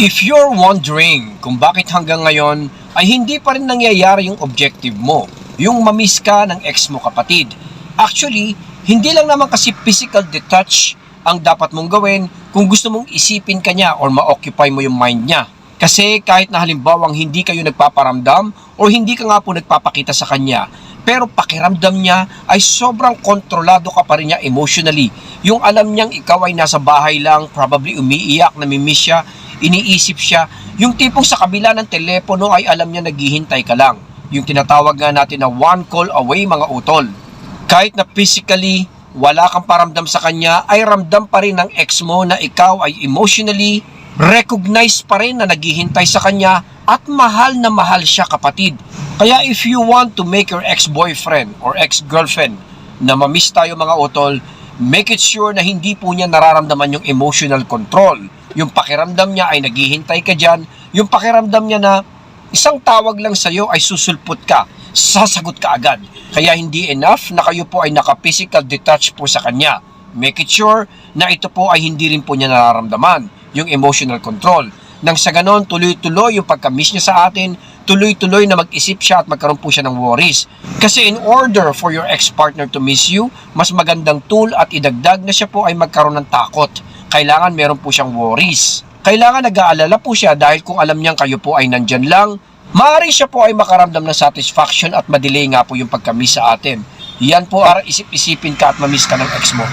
If you're wondering kung bakit hanggang ngayon ay hindi pa rin nangyayari yung objective mo, yung mamiss ka ng ex mo kapatid. Actually, hindi lang naman kasi physical detach ang dapat mong gawin kung gusto mong isipin ka niya or ma-occupy mo yung mind niya. Kasi kahit na halimbawang hindi kayo nagpaparamdam o hindi ka nga po nagpapakita sa kanya, pero pakiramdam niya ay sobrang kontrolado ka pa rin niya emotionally. Yung alam niyang ikaw ay nasa bahay lang, probably umiiyak, namimiss siya, iniisip siya. Yung tipong sa kabila ng telepono ay alam niya naghihintay ka lang. Yung tinatawag nga natin na one call away mga utol. Kahit na physically wala kang paramdam sa kanya, ay ramdam pa rin ng ex mo na ikaw ay emotionally recognize pa rin na naghihintay sa kanya at mahal na mahal siya kapatid. Kaya if you want to make your ex-boyfriend or ex-girlfriend na mamiss tayo mga utol, make it sure na hindi po niya nararamdaman yung emotional control. Yung pakiramdam niya ay naghihintay ka dyan, yung pakiramdam niya na isang tawag lang sa'yo ay susulpot ka, sasagot ka agad. Kaya hindi enough na kayo po ay naka-physical detach po sa kanya. Make it sure na ito po ay hindi rin po niya nararamdaman, yung emotional control. Nang sa ganon, tuloy-tuloy yung pagka-miss niya sa atin, tuloy-tuloy na mag-isip siya at magkaroon po siya ng worries. Kasi in order for your ex-partner to miss you, mas magandang tool at idagdag na siya po ay magkaroon ng takot. Kailangan meron po siyang worries. Kailangan nag-aalala po siya dahil kung alam niyang kayo po ay nandyan lang, maaari siya po ay makaramdam ng satisfaction at madelay nga po yung pagka-miss sa atin. Yan po para isip-isipin ka at mamiss ka ng ex mo.